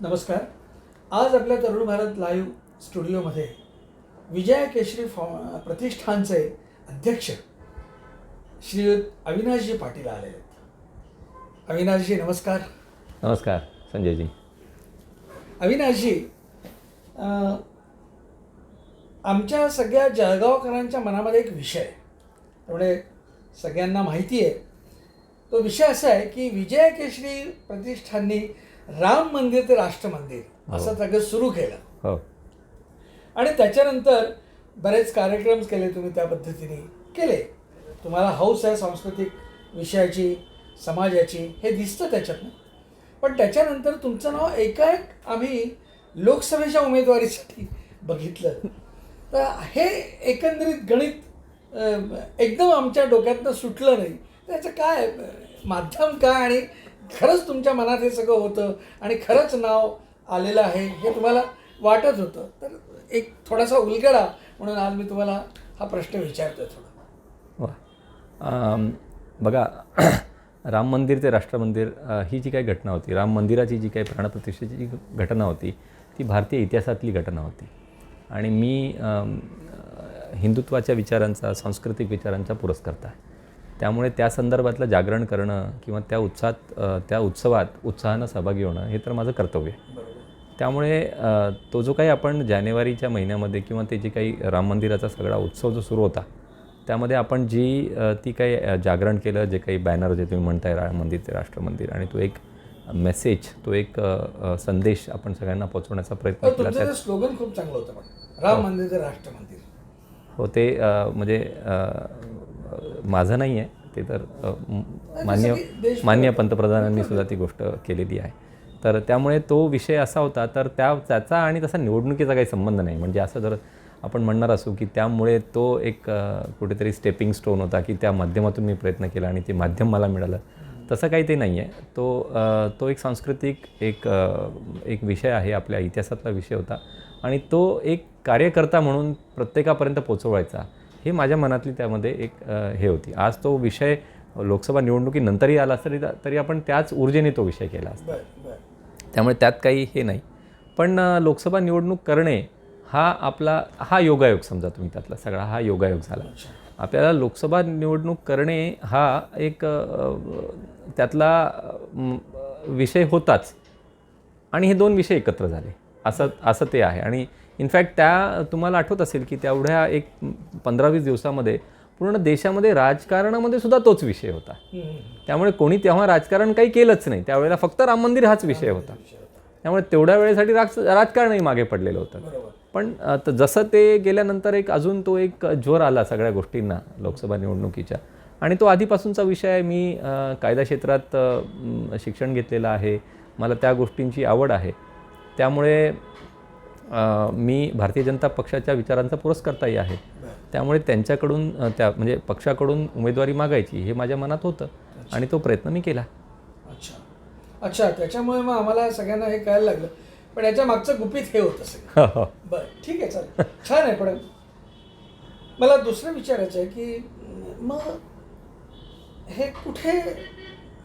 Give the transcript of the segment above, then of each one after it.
नमस्कार. आज आपल्या तरुण भारत लाईव्ह स्टुडिओमध्ये विजय केशरी फॉ प्रतिष्ठानचे अध्यक्ष श्रीयुत अविनाशजी पाटील आले आहेत. अविनाशजी नमस्कार. नमस्कार संजयजी. अविनाशजी आमच्या सगळ्या जळगावकरांच्या मनामध्ये एक विषय आहे. त्यामुळे सगळ्यांना माहिती आहे. तो विषय असा आहे की विजय केशरी प्रतिष्ठाननी राम मंदिर ते राष्ट्र मंदिर असं सगळं सुरू केलं. हो. आणि त्याच्यानंतर बरेच कार्यक्रम केले तुम्ही त्या पद्धतीने केले. तुम्हाला हौस आहे सांस्कृतिक विषयाची समाजाची हे दिसतं त्याच्यातनं. पण त्याच्यानंतर तुमचं नाव एकाएक आम्ही लोकसभेच्या उमेदवारीसाठी बघितलं. तर हे एकंदरीत गणित एकदम आमच्या डोक्यातनं सुटलं नाही. त्याचं काय माध्यम काय आणि खरंच तुमच्या मनात हे सगळं होतं आणि खरंच नाव आलेलं आहे हे तुम्हाला वाटत होतं. तर एक थोडासा उलगडा म्हणून आज मी तुम्हाला हा प्रश्न विचारतोय थोडा. वा. बघा राम मंदिर ते राष्ट्र मंदिर ही जी काही घटना होती राम मंदिराची जी काही प्राणप्रतिष्ठेची जी घटना होती ती भारतीय इतिहासातली घटना होती. आणि मी हिंदुत्वाच्या विचारांचा सांस्कृतिक विचारांचा पुरस्कर्ता आहे. त्यामुळे त्या संदर्भातलं जागरण करणं किंवा त्या उत्साहात त्या उत्सवात उत्साहानं सहभागी होणं हे तर माझं कर्तव्य आहे. त्यामुळे तो जो काही आपण जानेवारीच्या महिन्यामध्ये किंवा ते जे काही राम मंदिराचा सगळा उत्सव जो सुरू होता त्यामध्ये आपण जी ती काही जागरण केलं जे काही बॅनर जे तुम्ही म्हणताय राम मंदिर ते राष्ट्र मंदिर आणि तो एक मेसेज तो एक संदेश आपण सगळ्यांना पोहोचवण्याचा प्रयत्न केला स्लोगन खूप चांगलं होतं राम मंदिर ते राष्ट्र मंदिर हो ते म्हणजे माझं नाही आहे ते तर अ, म- मान्य मान्य पंतप्रधानांनी सुद्धा ती गोष्ट केलेली आहे. तर त्यामुळे तो विषय असा होता तर त्या त्याचा आणि तसा निवडणुकीचा काही संबंध नाही. म्हणजे असं जर आपण म्हणणार असू की त्यामुळे तो एक कुठेतरी स्टेपिंग स्टोन होता की त्या माध्यमातून मी प्रयत्न केला आणि ते माध्यम मला मिळालं. तसं काही ते नाही आहे तो तो एक सांस्कृतिक एक एक विषय आहे आपल्या इतिहासातला विषय होता. आणि तो एक कार्यकर्ता म्हणून प्रत्येकापर्यंत पोचवायचा. हे माझ्या मनातली त्यामध्ये एक हे होती. आज तो विषय लोकसभा निवडणुकीनंतरही आला तरी तरी आपण त्याच ऊर्जेने तो विषय केला असता. त्यामुळे त्यात काही हे नाही. पण लोकसभा निवडणूक करणे हा आपला हा योगायोग समजा तुम्ही त्यातला सगळा हा योगायोग झाला. आपल्याला लोकसभा निवडणूक करणे हा एक त्यातला विषय होताच. आणि हे दोन विषय एकत्र झाले. असं असं ते आहे. आणि इनफॅक्ट त्या तुम्हाला आठवत असेल की तेवढ्या एक पंधरा वीस दिवसामध्ये पूर्ण देशामध्ये राजकारणामध्ये सुद्धा तोच विषय होता. त्यामुळे कोणी तेव्हा राजकारण काही केलंच नाही. त्यावेळेला फक्त राम मंदिर हाच विषय होता. त्यामुळे तेवढ्या वेळेसाठी राज राजकारणही मागे पडलेलं होतं. पण जसं ते गेल्यानंतर एक अजून तो एक जोर आला सगळ्या गोष्टींना लोकसभा निवडणुकीच्या. आणि तो आधीपासूनचा विषय आहे. मी कायदा क्षेत्रात शिक्षण घेतलेलं आहे. मला त्या गोष्टींची आवड आहे. त्यामुळे मी भारतीय जनता पक्षाच्या विचारांचा पुरस्कर्ताही आहे. त्यामुळे त्यांच्याकडून त्या म्हणजे पक्षाकडून उमेदवारी मागायची हे माझ्या मनात होतं आणि तो प्रयत्न मी केला. अच्छा. अच्छा त्याच्यामुळे मग आम्हाला सगळ्यांना हे कळायला लागलं. पण याच्या मागचं गुपित हे होतं सगळं. बरं ठीक आहे चालेल. छान आहे पण मला दुसरं विचारायचं आहे की मग हे कुठे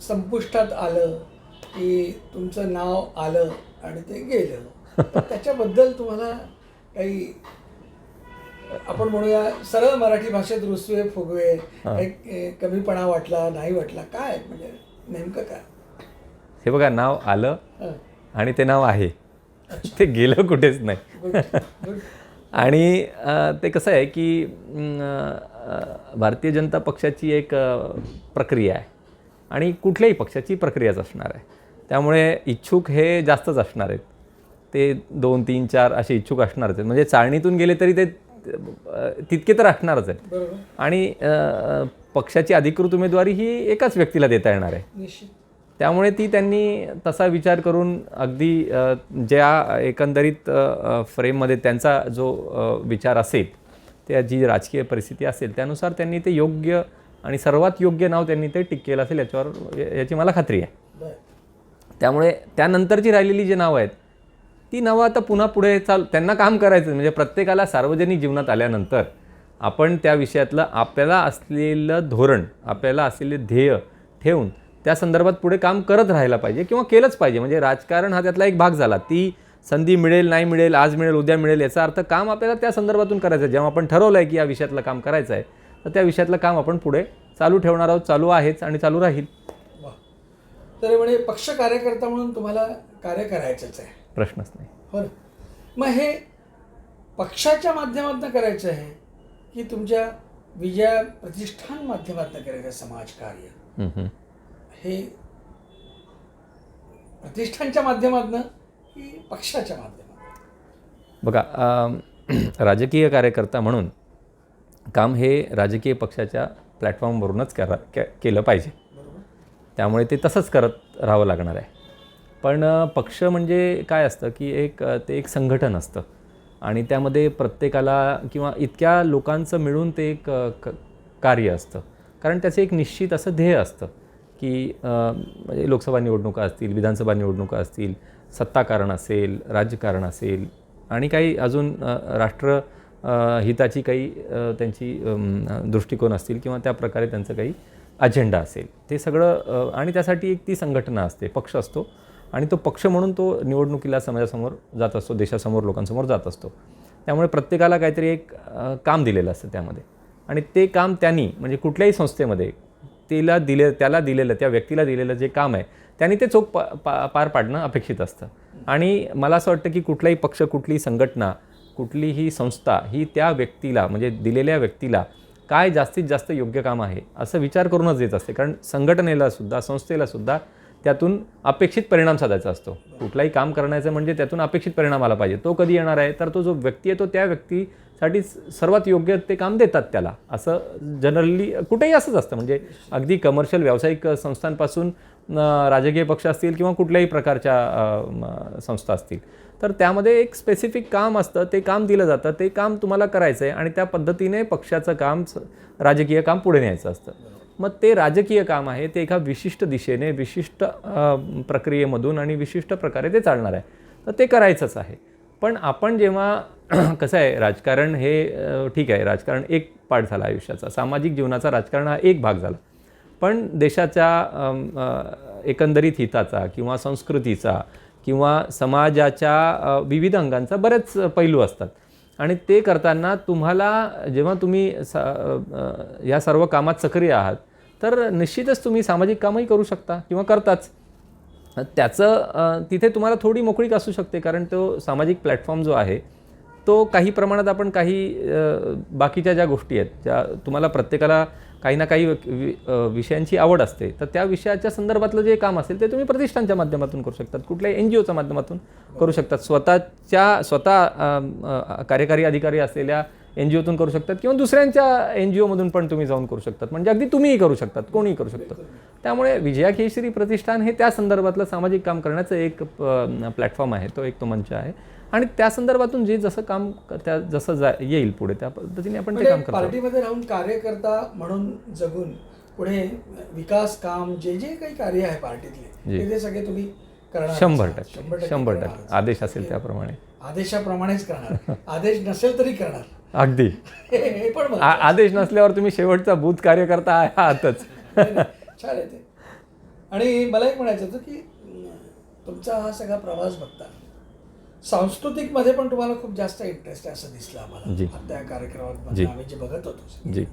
संपुष्टात आलं की तुमचं नाव आलं आणि ते गेलं? त्याच्याबद्दल तुम्हाला काही आपण म्हणूया सरळ मराठी भाषेत रुसवे फुगवे कमीपणा वाटला नाही वाटला काय? म्हणजे नेमकं काय? हे बघा नाव आलं. आणि ते नाव आहे. ते गेलं कुठेच नाही. आणि ते कसं आहे की भारतीय जनता पक्षाची एक प्रक्रिया आहे. आणि कुठल्याही पक्षाची प्रक्रियाच असणार आहे. त्यामुळे इच्छुक हे जास्तच असणार आहेत. ते दोन तीन चार असे इच्छुक असणारच आहेत. म्हणजे चाळणीतून गेले तरी ते तितके तर असणारच आहेत. आणि पक्षाची अधिकृत उमेदवारी ही एकाच व्यक्तीला देता येणार आहे. त्यामुळे ती त्यांनी तसा विचार करून अगदी ज्या एकंदरीत फ्रेममध्ये त्यांचा जो विचार असेल त्या जी राजकीय परिस्थिती असेल त्यानुसार त्यांनी ते योग्य आणि सर्वात योग्य नाव त्यांनी ते टिक केलं असेल याच्यावर याची मला खात्री आहे. त्यामुळे त्यानंतरची राहिलेली जी नावं आहेत ती नावं आता पुन्हा पुढे चाल त्यांना काम करायचं म्हणजे प्रत्येकाला सार्वजनिक जीवनात आल्यानंतर आपण त्या विषयातलं आपल्याला असलेलं धोरण आपल्याला असलेले ध्येय ठेवून त्या संदर्भात पुढे काम करत राहायला पाहिजे किंवा केलंच पाहिजे. म्हणजे राजकारण हा त्यातला एक भाग झाला. ती संधी मिळेल नाही मिळेल आज मिळेल उद्या मिळेल याचा अर्थ काम आपल्याला त्या संदर्भातून करायचं आहे. जेव्हा आपण ठरवलं आहे की या विषयातलं काम करायचं आहे तर त्या विषयातलं काम आपण पुढे चालू ठेवणार आहोत. चालू आहेच आणि चालू राहील. तर म्हणजे पक्ष कार्यकर्ता म्हणून तुम्हाला कार्य करायचंच आहे. प्रश्नच नाही. हो ना. मग हे पक्षाच्या माध्यमातून करायचं आहे की तुमच्या विजया प्रतिष्ठान माध्यमातून करायचं समाजकार्य हं, प्रतिष्ठानच्या माध्यमातून की पक्षाच्या माध्यमातून? बघा राजकीय कार्यकर्ता म्हणून काम हे राजकीय पक्षाच्या प्लॅटफॉर्मवरूनच करा के केलं पाहिजे. त्यामुळे ते तसंच करत राहावं लागणार आहे. पण पक्ष म्हणजे काय असतं की एक ते एक संघटन असतं. आणि त्यामध्ये प्रत्येकाला किंवा इतक्या लोकांचं मिळून ते एक क कार्य असतं. कारण त्याचं एक निश्चित असं ध्येय असतं की म्हणजे लोकसभा निवडणुका असतील विधानसभा निवडणुका असतील सत्ताकारण असेल राज्यकारण असेल आणि काही अजून राष्ट्र हिताची काही त्यांची दृष्टिकोन असतील किंवा त्या प्रकारे त्यांचं काही अजेंडा असेल. ते सगळं आणि त्यासाठी एक ती संघटना असते पक्ष असतो. आणि तो पक्ष म्हणून तो निवडणुकीला समाजासमोर जात असतो देशासमोर लोकांसमोर जात असतो. त्यामुळे प्रत्येकाला काहीतरी एक काम दिलेलं असतं त्यामध्ये. आणि ते काम त्यांनी म्हणजे कुठल्याही संस्थेमध्ये तिला दिले त्याला दिलेलं त्या व्यक्तीला दिलेलं जे काम आहे त्यांनी ते चोख पा पा पार पाडणं अपेक्षित असतं. आणि मला असं वाटतं की कुठलाही पक्ष कुठलीही संघटना कुठलीही संस्था ही त्या व्यक्तीला म्हणजे दिलेल्या व्यक्तीला काय जास्तीत जास्त योग्य काम आहे असं विचार करूनच देत असते. कारण संघटनेला सुद्धा संस्थेला सुद्धा त्यातून अपेक्षित परिणाम साधायचा असतो. कुठलाही काम करण्याचं म्हणजे त्यातून अपेक्षित परिणाम आला पाहिजे. तो कधी येणार आहे? तर तो जो व्यक्ती आहे तो त्या व्यक्तीसाठी सर्वात योग्य ते काम देतात त्याला. असं जनरली कुठेही असंच असतं. म्हणजे अगदी कमर्शियल व्यावसायिक संस्थांपासून राजकीय पक्ष असतील किंवा कुठल्याही प्रकारच्या संस्था असतील. तर त्यामध्ये एक स्पेसिफिक काम असतं. ते काम दिलं जातं. ते काम तुम्हाला करायचं आहे आणि त्या पद्धतीने पक्षाचं काम स- राजकीय काम पुढे न्यायचं असतं. मग ते राजकीय काम आहे ते एका विशिष्ट दिशेने विशिष्ट प्रक्रियेमधून आणि विशिष्ट प्रकारे ते चालणार आहे. तर ते करायचंच आहे. पण आपण जेव्हा कसं आहे राजकारण हे ठीक आहे राजकारण एक पाठ झाला आयुष्याचा. सामाजिक जीवनाचा राजकारण हा एक भाग झाला. पण देशाच्या एकंदरीत हिताचा किंवा संस्कृतीचा किंवा समाजाच्या विविध अंगांचा बरेच पैलू असतात. आणि ते करताना तुम्हाला जेव्हा तुम्ही स या सर्व कामात सक्रिय आहात तर निश्चितच तुम्ही सामाजिक कामही करू शकता किंवा करताच. त्याचं तिथे तुम्हाला थोडी मोकळीक असू शकते कारण तो सामाजिक प्लॅटफॉर्म जो आहे तो काही प्रमाणात आपण काही बाकीच्या ज्या गोष्टी आहेत ज्या तुम्हाला प्रत्येकाला काही ना काही वि- विषयांची आवड असते. तर त्या विषयाच्या संदर्भातलं जे काम असेल ते तुम्ही प्रतिष्ठानच्या माध्यमातून करू शकतात. कुठल्याही एन जी ओच्या माध्यमातून करू शकतात. स्वतःच्या स्वतः कार्यकारी अधिकारी असलेल्या एन जी ओतून करू शकतात किंवा दुसऱ्यांच्या एन जी ओमधून पण तुम्ही जाऊन करू शकतात. म्हणजे अगदी तुम्हीही करू शकतात कोणीही करू शकतं. त्यामुळे विजया केशरी प्रतिष्ठान हे त्या संदर्भातलं सामाजिक काम करण्याचं एक प्लॅटफॉर्म आहे. तो एक तो मंच आहे. आणि त्या संदर्भातून जे जसं काम त्या जसं जा येईल पुढे त्या पद्धतीने आपण ते काम म्हणजे करतो. पार्टीमध्ये राहून कार्यकर्ता म्हणून जगून पुढे विकास काम जे जे काही कार्य आहे पार्टीतले. ते सगळे तुम्ही करणार शंभर. टक्के. शंभर टक्के. आदेश असेल त्याप्रमाणे. आदेशाप्रमाणेच करणार. आदेश नसेल तरी करणार. अगदी. पण. आदेश नसल्यावर तुम्ही शेवटचा बूथ कार्यकर्ता आहातच. छान आहे ते. आणि मला एक म्हणायचं होतं की तुमचा हा सगळा प्रवास बघता सांस्कृतिकमध्ये पण तुम्हाला खूप जास्त इंटरेस्ट आहे असं दिसलं आम्हाला. जी. आता या कार्यक्रमात. आम्ही जे बघत होतो. जी.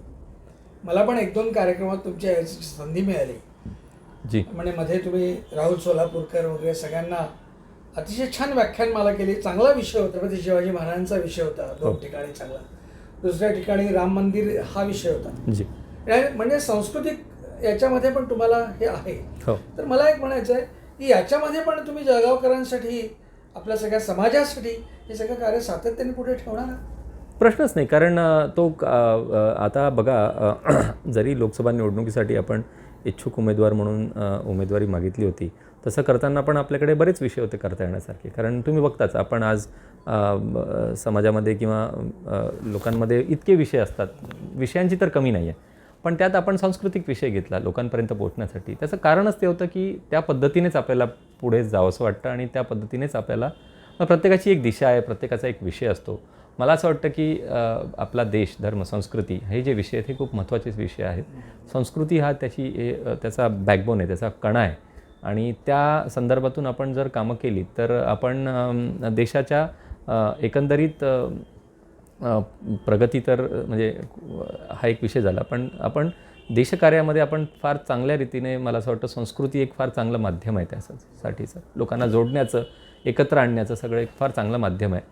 मला पण एक दोन कार्यक्रमात तुमच्या याची संधी मिळाली. जी. म्हणजे मध्ये तुम्ही राहुल सोलापूरकर वगैरे सगळ्यांना अतिशय छान व्याख्यान मला केली. चांगला विषय होता. छत्रपती शिवाजी महाराजांचा विषय होता. दोन हो. ठिकाणी चांगला. दुसऱ्या ठिकाणी राम मंदिर हा विषय होता. म्हणजे सांस्कृतिक याच्यामध्ये पण तुम्हाला हे आहे. हो. तर मला एक म्हणायचं आहे की याच्यामध्ये पण तुम्ही जळगावकरांसाठी आपल्या सगळ्या समाजासाठी हे सगळं कार्य सातत्याने पुढे ठेवणार. प्रश्नच नाही कारण तो आता बघा जरी लोकसभा निवडणुकीसाठी आपण इच्छुक उमेदवार म्हणून उमेदवारी मागितली होती तसं करताना पण आपल्याकडे बरेच विषय होते करता येण्यासारखे. कारण तुम्ही बघताच आपण आज समाजामध्ये किंवा लोकांमध्ये इतके विषय असतात विषयांची तर कमी नाही आहे पण त्यात आपण सांस्कृतिक विषय घेतला लोकांपर्यंत पोहोचण्यासाठी. त्याचं कारणच ते होतं की त्या पद्धतीनेच आपल्याला पुढे जावंसं वाटतं आणि त्या पद्धतीनेच आपल्याला प्रत्येकाची एक दिशा आहे प्रत्येकाचा एक विषय असतो. मला असं वाटतं की आपला देश धर्म संस्कृती हे जे विषय आहेत हे खूप महत्त्वाचे विषय आहेत. संस्कृती हा त्याची त्याचा बॅकबोन आहे त्याचा कणा आहे. आणि त्या संदर्भातून आपण जर कामं केली तर आपण देशाच्या एकंदरीत प्रगती तर म्हणजे हा एक विषय झाला. पण आपण देशकार्यामध्ये आपण फार चांगल्या रीतीने मला असं वाटतं संस्कृती एक फार चांगलं माध्यम आहे त्यासाठीचं. लोकांना जोडण्याचं एकत्र आणण्याचं सगळं एक फार चांगलं माध्यम आहे.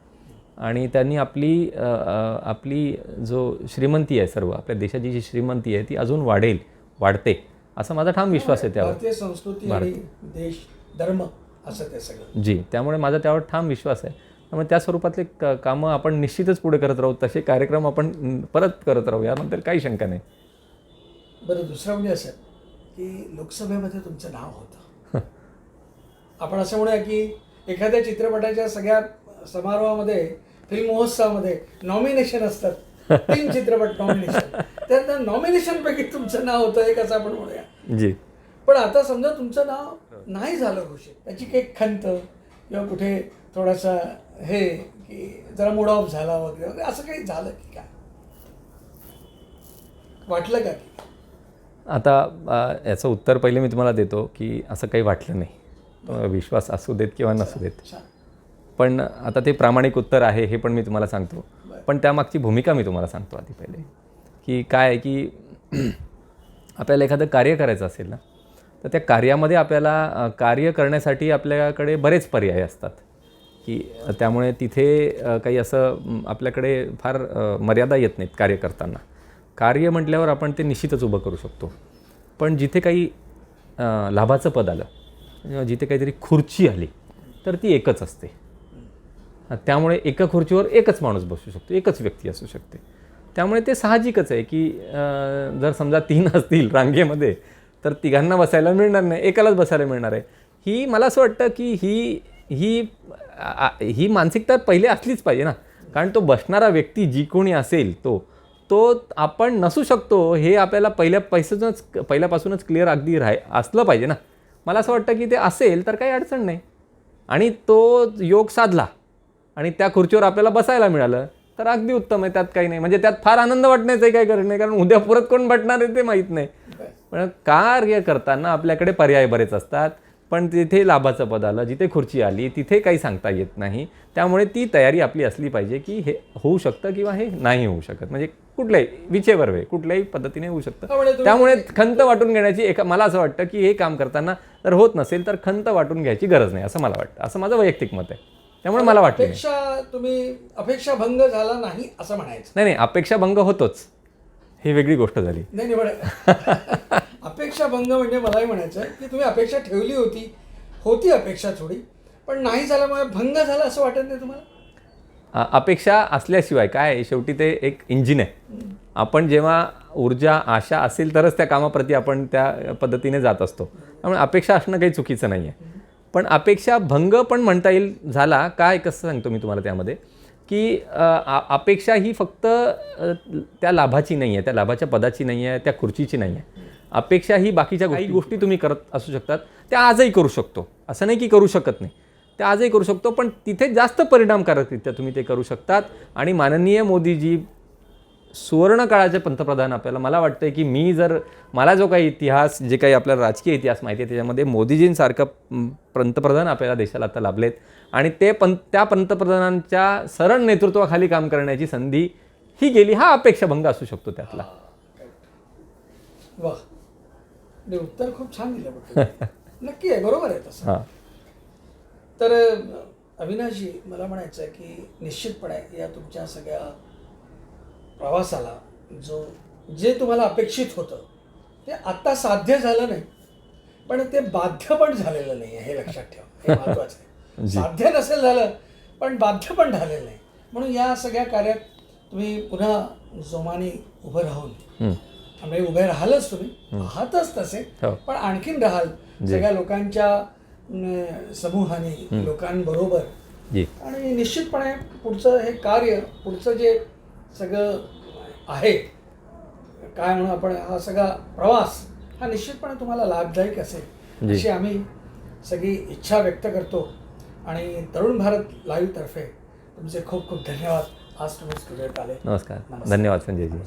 आणि त्यांनी आपली आपली जो श्रीमंती आहे सर्व आपल्या देशाची जी श्रीमंती आहे ती अजून वाढेल वाढते असा माझा ठाम विश्वास आहे त्यावर. संस्कृती देश धर्म असं ते सगळं. जी त्यामुळे माझा त्यावर ठाम विश्वास आहे. त्यामुळे त्या स्वरूपातले क कामं आपण निश्चितच पुढे करत राहू तसे कार्यक्रम आपण परत करत राहू याबद्दल काही शंका नाही. बरं दुसरं म्हणजे असं की लोकसभेमध्ये तुमचं नाव होतं. आपण असं म्हणूया की एखाद्या चित्रपटाच्या सगळ्या समारोहामध्ये फिल्म महोत्सवामध्ये नॉमिनेशन असतात. तीन चित्रपट नॉमिनेशन तर नॉमिनेशनपैकी तुमचं नाव होतं एक असं आपण म्हणूया? जी. पण आता समजा तुमचं नाव नाही झालं घोषित त्याची काही खंत किंवा कुठे थोडासा हे की जरा मूड ऑफ झाला वगैरे वगैरे असं काही झालं की काय? वाटलं का की? आता अ, याचं उत्तर पहिले मी तुम्हाला देतो की असं काही वाटलं नाही. अ, विश्वास असू देत किंवा नसू देत. छान. पण आता ते प्रामाणिक उत्तर आहे हे पण मी तुम्हाला सांगतो. पण त्यामागची भूमिका मी तुम्हाला सांगतो आधी पहिले. की काय आहे की आपल्याला एखादं कार्य करायचं असेल ना तर त्या कार्यामध्ये आपल्याला अ, कार्य करण्यासाठी आपल्याकडे बरेच पर्याय असतात. की त्यामुळे तिथे काही असं आपल्याकडे फार मर्यादा येत नाहीत कार्य करताना कार्य म्हटल्यावर आपण ते निश्चितच उभं करू शकतो. पण जिथे काही लाभाचं पद आलं किंवा जिथे काहीतरी खुर्ची आली तर ती एकच असते. त्यामुळे एका खुर्चीवर एकच माणूस बसू शकतो एकच व्यक्ती असू शकते. त्यामुळे ते साहजिकच आहे की जर समजा तीन असतील रांगेमध्ये तर तिघांना बसायला मिळणार नाही एकालाच बसायला मिळणार आहे. ही मला असं वाटतं की ही ही ही मानसिकता पहिले असलीच पाहिजे ना. कारण तो बसणारा व्यक्ती जी कोणी असेल तो तो आपण नसू शकतो हे आपल्याला पहिल्या पैशातूनच पहिल्यापासूनच क्लिअर अगदी राह असलं पाहिजे ना. मला असं वाटतं की ते असेल तर काही अडचण नाही. आणि तो योग साधला आणि त्या खुर्चीवर आपल्याला बसायला मिळालं तर अगदी उत्तम आहे त्यात काही नाही. म्हणजे त्यात फार आनंद वाटण्याचंही काही कारण नाही कारण उद्या परत कोण भेटणार आहे ते माहीत नाही. पण कार्य करताना आपल्याकडे पर्याय बरेच असतात. पण तिथे लाभाचं पद आलं जिथे खुर्ची आली तिथे काही सांगता येत नाही. त्यामुळे ती तयारी आपली असली पाहिजे की हे होऊ शकतं किंवा हे नाही होऊ शकत. म्हणजे कुठल्याही विचेवर वे कुठल्याही पद्धतीने होऊ शकतं. त्यामुळे खंत वाटून घेण्याची एका मला असं वाटतं की हे काम करताना जर होत नसेल तर खंत वाटून घ्यायची गरज नाही असं मला वाटतं. असं माझं वैयक्तिक मत आहे. त्यामुळे मला नाही. अपेक्षा तुम्ही अपेक्षा भंग झाला नाही असं म्हणायचं. नाही नाही अपेक्षा भंग होतोच. ही वेगळी गोष्ट झाली. नाही अपेक्षाभंग अपेक्षा भंग म्हणजे मलाही म्हणायचं आहे की तुम्ही अपेक्षा ठेवली होती होती अपेक्षा थोडी पण नाही झाल्यामुळे भंग झाला असं वाटत नाही तुम्हाला? अपेक्षा असल्याशिवाय काय शेवटी ते एक इंजिन आहे. आपण जेव्हा ऊर्जा आशा असेल तरच त्या कामाप्रती आपण त्या पद्धतीने जात असतो. त्यामुळे अपेक्षा असणं काही चुकीचं नाही आहे पण अपेक्षा भंग पण म्हणता येईल झाला काय कसं सांगतो मी तुम्हाला त्यामध्ये? की आ- अपेक्षा ही फक्त त्या लाभाची नाही आहे त्या लाभाच्या पदाची नाही आहे त्या खुर्चीची नाही आहे अपेक्षा ही बाकीच्या काही गोष्टी. तुम्ही करत असू शकतात. त्या आजही करू शकतो. असं नाही की करू शकत नाही. ते आजही करू शकतो पण तिथे जास्त परिणामकारकरित्या तुम्ही ते करू शकतात. आणि माननीय मोदीजी सुवर्ण काळाचे पंतप्रधान आपल्याला मला वाटतं की मी जर मला जो काही इतिहास जे काही आपल्याला राजकीय इतिहास माहिती आहे त्याच्यामध्ये मोदीजींसारखं पंतप्रधान आपल्याला देशाला आता लाभलेत. आणि ते पं त्या पंतप्रधानांच्या सरळ नेतृत्वाखाली काम करण्याची संधी ही गेली हा अपेक्षाभंग असू शकतो त्यातला. वा नाही, उत्तर खूप छान दिलं. नक्की आहे बरोबर आहे तसं. तर अविनाशजी मला म्हणायचं आहे की निश्चितपणे या तुमच्या सगळ्या प्रवासाला जो जे तुम्हाला अपेक्षित होतं ते आत्ता साध्य झालं नाही. पण ते बाध्य पण झालेलं नाही हे लक्षात ठेवा. हे महत्वाचं आहे. साध्य नसेल झालं पण बाध्य पण झालेलं नाही. म्हणून या सगळ्या कार्यात तुम्ही पुन्हा जोमाने उभं राहून म्हणजे उभे राहालच तुम्ही. आहातच तसे. हो. पण आणखीन राहाल. सगळ्या लोकांच्या समूहाने लोकांबरोबर. आणि निश्चितपणे पुढचं हे कार्य पुढचं जे सगळं आहे काय म्हणू आपण हा सगळा प्रवास हा निश्चितपणे तुम्हाला लाभदायक असेल. अशी आम्ही सगळी इच्छा व्यक्त करतो. आणि तरुण भारत लाईव्हतर्फे तुमचे खूप खूप धन्यवाद. आज तुम्ही स्टुडिओत आले. नमस्कार. नमस्कार. धन्यवाद संजयजी.